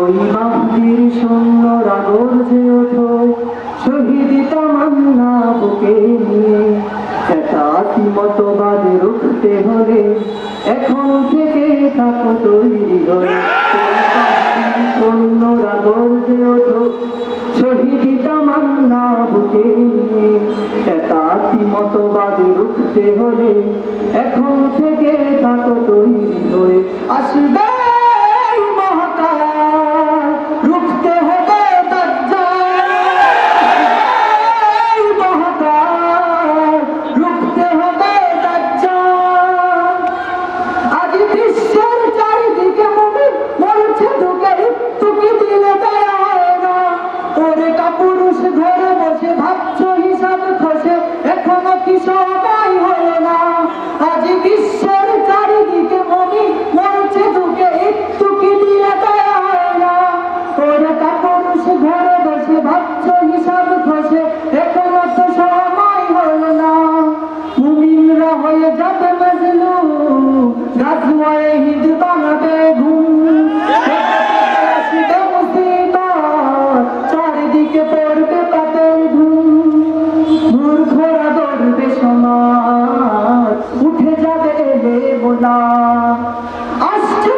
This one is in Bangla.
ওই মাহদির সুন্দর আগর যে ওঠো, শহীদি তামান্না বুকে নিয়ে। একাকি মতবাদ রুখতে হলে এখন থেকে থাকো তৈরি হয়ে। সুন্দর আগর যে ওঠো, শহীদি তামান্না বুকে নিয়ে। একাকি মতবাদ রুখতে হলে না আসছে